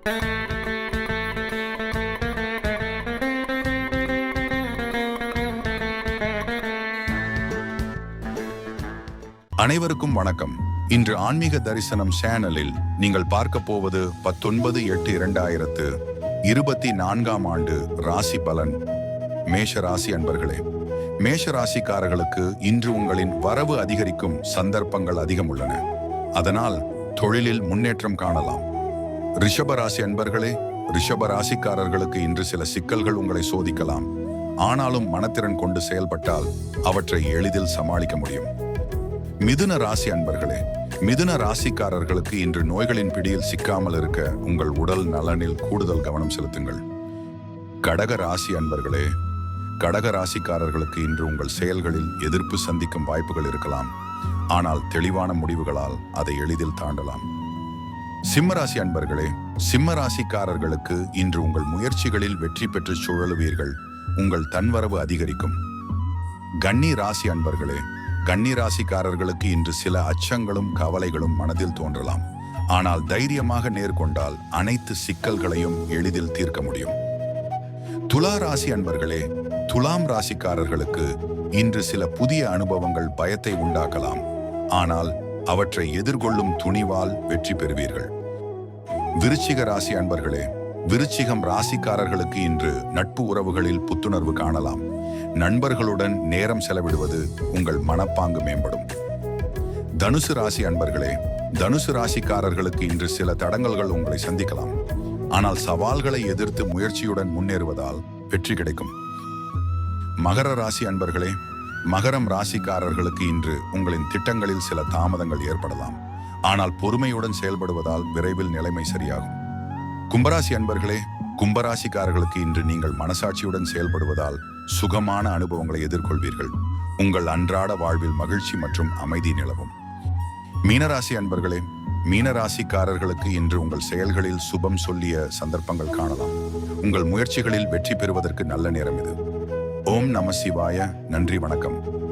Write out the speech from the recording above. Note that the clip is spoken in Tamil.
அனைவருக்கும் வணக்கம். இன்று ஆன்மீக தரிசனம் சேனலில் நீங்கள் பார்க்க போவது பத்தொன்பது எட்டு இரண்டாயிரத்து இருபத்தி நான்காம் ஆண்டு ராசி பலன். மேஷ ராசி அன்பர்களே மேஷ ராசிக்காரர்களுக்கு இன்று உங்களின் வரவு அதிகரிக்கும் சந்தர்ப்பங்கள் அதிகம் உள்ளன அதனால் தொழிலில் முன்னேற்றம் காணலாம். ரிஷப ராசி அன்பர்களே ரிஷப ராசிக்காரர்களுக்கு இன்று சில சிக்கல்கள் உங்களை சோதிக்கலாம். ஆனாலும் மனத்திறன் கொண்டு செயல்பட்டால் அவற்றை எளிதில் சமாளிக்க முடியும். மிதுன ராசி அன்பர்களே மிதுன ராசிக்காரர்களுக்கு இன்று நோய்களின் பிடியில் சிக்காமல் இருக்க உங்கள் உடல் நலனில் கூடுதல் கவனம் செலுத்துங்கள். கடக ராசி அன்பர்களே கடக ராசிக்காரர்களுக்கு இன்று உங்கள் செயல்களில் எதிர்ப்பு சந்திக்கும் வாய்ப்புகள் இருக்கலாம். ஆனால் தெளிவான முடிவுகளால் அதை எளிதில் தாண்டலாம். சிம்ம ராசி அன்பர்களே சிம்ம ராசிக்காரர்களுக்கு இன்று உங்கள் முயற்சிகளில் வெற்றி பெற்று சுழலுவீர்கள். உங்கள் தன்வரவு அதிகரிக்கும். கன்னி ராசி அன்பர்களே கன்னி ராசிக்காரர்களுக்கு இன்று சில அச்சங்களும் கவலைகளும் மனதில் தோன்றலாம். ஆனால் தைரியமாக நேர்கொண்டால் அனைத்து சிக்கல்களையும் எளிதில் தீர்க்க முடியும். துலா ராசி அன்பர்களே துலாம் ராசிக்காரர்களுக்கு இன்று சில புதிய அனுபவங்கள் பயத்தை உண்டாக்கலாம். ஆனால் அவற்றை எதிர்கொள்ளும் துணிவால் வெற்றி பெறுவீர்கள். விருச்சிக ராசி அன்பர்களே விருச்சிகம் ராசிக்காரர்களுக்கு இன்று நட்பு உறவுகளில் புத்துணர்வு காணலாம். நண்பர்களுடன் நேரம் செலவிடுவது உங்கள் மனப்பாங்கு மேம்படும். தனுசு ராசி அன்பர்களே தனுசு ராசிக்காரர்களுக்கு இன்று சில தடங்கல்கள் உங்களை சந்திக்கலாம். ஆனால் சவால்களை எதிர்த்து முயற்சியுடன் முன்னேறுவதால் வெற்றி கிடைக்கும். மகர ராசி அன்பர்களே மகரம் ராசிக்காரர்களுக்கு இன்று உங்களின் திட்டங்களில் சில தாமதங்கள் ஏற்படலாம். ஆனால் பொறுமையுடன் செயல்படுவதால் விரைவில் நிலைமை சரியாகும். கும்பராசி அன்பர்களே கும்பராசிக்காரர்களுக்கு இன்று நீங்கள் மனசாட்சியுடன் செயல்படுவதால் சுகமான அனுபவங்களை எதிர்கொள்வீர்கள். உங்கள் அன்றாட வாழ்வில் மகிழ்ச்சி மற்றும் அமைதி நிலவும். மீனராசி அன்பர்களே மீனராசிக்காரர்களுக்கு இன்று உங்கள் செயல்களில் சுபம் சொல்லிய சந்தர்ப்பங்கள் காணலாம். உங்கள் முயற்சிகளில் வெற்றி பெறுவதற்கு நல்ல நேரம் இது. ஓம் நம சிவாய. நன்றி வணக்கம்.